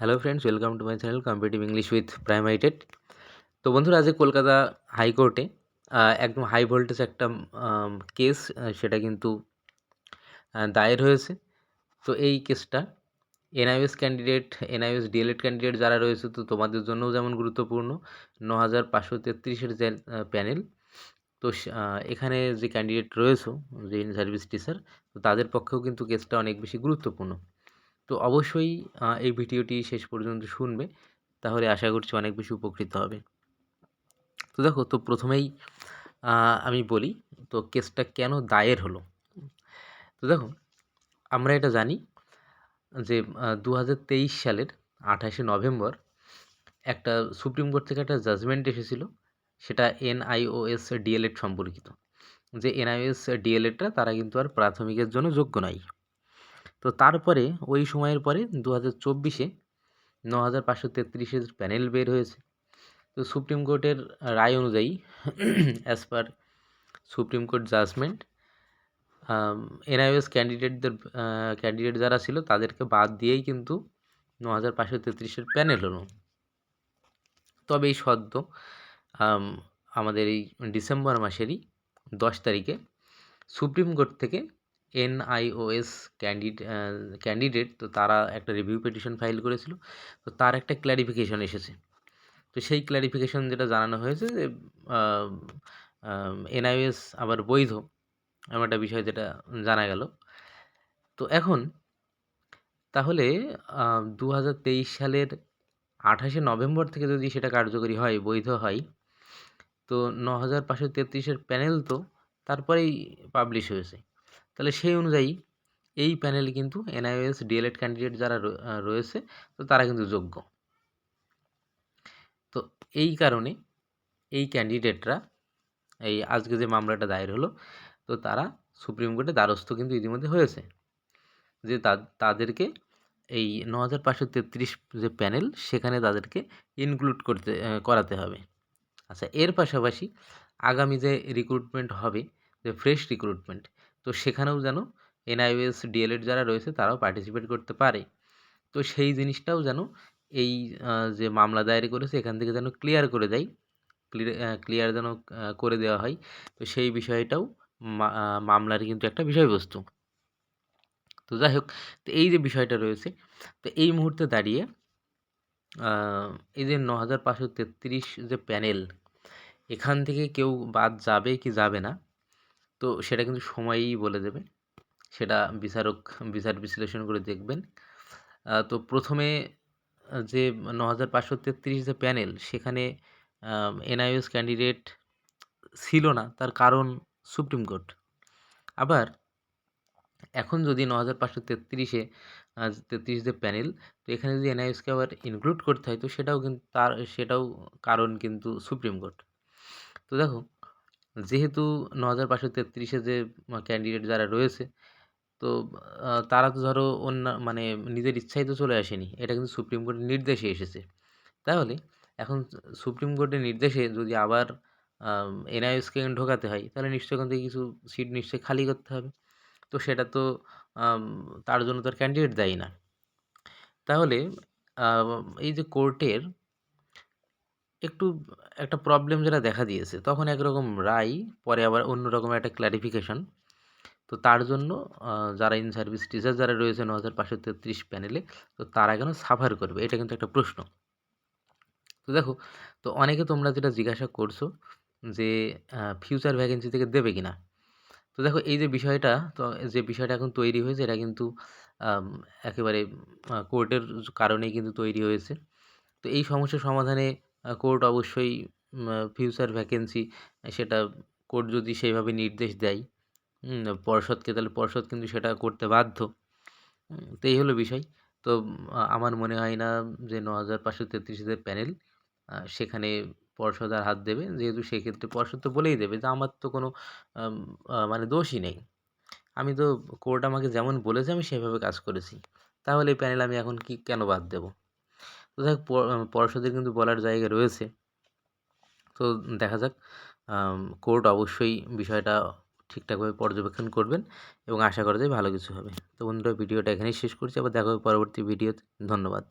Hello friends welcome to my channel competitive English with প্রাইমাইটেড তো বন্ধুরা, আজকে কলকাতা হাইকোর্টে একদম হাই ভোল্টেজ একটা কেস সেটা কিন্তু দায়ের হয়েছে। তো এই কেসটা NIS candidate NIS DElEd candidate যারা রয়েছে, তো তোমাদের জন্যও যেমন গুরুত্বপূর্ণ ন হাজার পাঁচশো তেত্রিশের যে প্যানেল তো এখানে যে ক্যান্ডিডেট রয়েছে, যে ইন সার্ভিস টিচার তো তাদের পক্ষেও কিন্তু কেসটা অনেক বেশি গুরুত্বপূর্ণ। তো অবশ্যই এই ভিডিওটি শেষ পর্যন্ত শুনবে। তাহলে আশা করছি অনেক বেশি উপকৃত হবে। তো দেখো, তো প্রথমেই আমি বলি, তো কেসটা কেন দায়ের হলো? তো দেখো, আমরা এটা জানি যে দু হাজার তেইশ সালের আঠাশে নভেম্বর একটা সুপ্রিম কোর্ট থেকে একটা জাজমেন্ট এসেছিল। সেটা এনআইওএস ডিএলএড সম্পর্কিত। যে এনআইওএস ডিএলএডটা তারা কিন্তু আর প্রাথমিকের জন্য যোগ্য নয় তো তারপরে ওই সময়ের পরে দু হাজার চব্বিশে ন হাজার পাঁচশো তেত্রিশের প্যানেল বের হয়েছে। তো সুপ্রিম কোর্টের রায় অনুযায়ী as per supreme court judgement NIS ক্যান্ডিডেটদের candidate যারা ছিল তাদেরকে বাদ দিয়েই কিন্তু ন হাজার পাঁচশো তেত্রিশের প্যানেল হলো। তবে এই সদ্য আমাদের এই ডিসেম্বর মাসেরই দশ তারিখে সুপ্রিম কোর্ট থেকে এনআইওএস ক্যান্ডিডে ক্যান্ডিডেট, তো তারা একটা রিভিউ পিটিশন ফাইল করেছিল, তো তার একটা ক্ল্যারিফিকেশন এসেছে। তো সেই ক্ল্যারিফিকেশন যেটা জানানো হয়েছে যে এনআইওএস আবার বৈধ এমন একটা বিষয় যেটা জানা গেল। তো এখন, তাহলে দু হাজার তেইশ সালের আঠাশে নভেম্বর থেকে যদি সেটা কার্যকরী হয়, বৈধ হয়, তো ন হাজার পাঁচশো তেত্রিশের প্যানেল তো তারপরেই পাবলিশ হয়েছে। তাহলে সেই অনুযায়ী এই প্যানেলে কিন্তু এনআইওএস ডিএলএড ক্যান্ডিডেট যারা রয়ে- রয়েছে, তো তারা কিন্তু যোগ্য। তো এই কারণে এই ক্যান্ডিডেটরা এই আজকে যে মামলাটা দায়ের হলো, তো তারা সুপ্রিম কোর্টে দ্বারস্থ কিন্তু ইতিমধ্যে হয়েছে। যে তাদেরকে এই ন হাজার পাঁচশো তেত্রিশ যে প্যানেল সেখানে তাদেরকে ইনক্লুড করতে করাতে হবে। আচ্ছা এর পাশাপাশি আগামী যে রিক্রুটমেন্ট হবে, যে ফ্রেশ রিক্রুটমেন্ট তো সেখানেও যেন এনআইওএস ডিএলএড যারা রয়েছে তারাও পার্টিসিপেট করতে পারে। তো সেই জিনিসটাও যেন এই যে মামলা দায়ের করেছে এখান থেকে যেন ক্লিয়ার করে দেয়। ক্লিয়ার যেন করে দেওয়া হয়। তো সেই বিষয়টাও মামলার কিন্তু একটা বিষয়বস্তু। তো যাই হোক, তো এই যে বিষয়টা রয়েছে, তো এই মুহূর্তে দাঁড়িয়ে এই যে ন হাজার পাঁচশো তেত্রিশ যে প্যানেল, এখান থেকে কেউ বাদ যাবে কি যাবে না? তো সেটা কিন্তু সময়ই বলে দেবে। সেটা বিচারক, বিচার বিশ্লেষণ করে দেখবেন। তো প্রথমে যে ন হাজার পাঁচশো তেত্রিশ যে প্যানেল, সেখানে এনআইএস ক্যান্ডিডেট ছিল না, তার কারণ সুপ্রিম কোর্ট। আবার, এখন যদি ন হাজার পাঁচশো তেত্রিশে তেত্রিশ যে প্যানেল, তো এখানে যদি এনআইএসকে আবার ইনক্লুড করতে হয়, তো সেটাও কিন্তু তার, সেটাও কারণ কিন্তু সুপ্রিম কোর্ট। তো দেখো যেহেতু ন হাজার পাঁচশো তেত্রিশে যে ক্যান্ডিডেট যারা রয়েছে, তো তারা তো ধরো অন্য মানে নিজের ইচ্ছায় তো চলে আসেনি। এটা কিন্তু সুপ্রিম কোর্টের নির্দেশে এসেছে। তাহলে এখন সুপ্রিম কোর্টের নির্দেশে যদি আবার এনআইএসকে ঢোকাতে হয়, তাহলে নিশ্চয়ই ওখান থেকে কিছু সিট নিশ্চয়ই খালি করতে হবে। তো সেটা তো তার জন্য তো আর ক্যান্ডিডেট দায়ী না। তাহলে এই যে কোর্টের একটু একটা প্রবলেম যেটা দেখা দিয়েছে। তখন একরকম রায়, পরে আবার অন্যরকম একটা ক্ল্যারিফিকেশন তো তার জন্য যারা ইন সার্ভিস টিচার যারা রয়েছে ন হাজার পাঁচশো তেত্রিশ প্যানেলে তো তারা কেন সাফার করবে? এটা কিন্তু একটা প্রশ্ন। তো দেখো, তো অনেকে তোমরা যেটা জিজ্ঞাসা করছ যে ফিউচার ভ্যাকেন্সি থেকে দেবে কিনা? তো দেখো, এই যে বিষয়টা, তো যে বিষয়টা এখন তৈরি হয়েছে, এটা কিন্তু একেবারে কোর্টের কারণেই কিন্তু তৈরি হয়েছে। তো এই সমস্যার সমাধানে কোর্ট অবশ্যই ফিউচার ভ্যাকেন্সি সেটা কোর্ট যদি সেইভাবে নির্দেশ দেয় পর্ষদকে, তাহলে পর্ষদ কিন্তু সেটা করতে বাধ্য। তো এই হলো বিষয়। তো আমার মনে হয় না যে ন হাজার পাঁচশো তেত্রিশের প্যানেল সেখানে পর্ষদ আর হাত দেবে। যেহেতু সেক্ষেত্রে পর্ষদ তো বলেই দেবে যে আমার তো কোনো মানে দোষই নেই। আমি তো, কোর্ট আমাকে যেমন বলেছে, আমি সেভাবে কাজ করেছি। তাহলে এই প্যানেল আমি এখন কি, কেন বাদ দেবো? তো দেখ পর্ষদের কিন্তু বলার জায়গা রয়েছে। তো দেখা যাক কোর্ট অবশ্যই বিষয়টা ঠিকঠাকভাবে পর্যবেক্ষণ করবেন এবং আশা করা যায় ভালো কিছু হবে। তো বন্ধুরা, ভিডিওটা এখানেই শেষ করছি, আবার দেখা হবে পরবর্তী ভিডিওতে। ধন্যবাদ।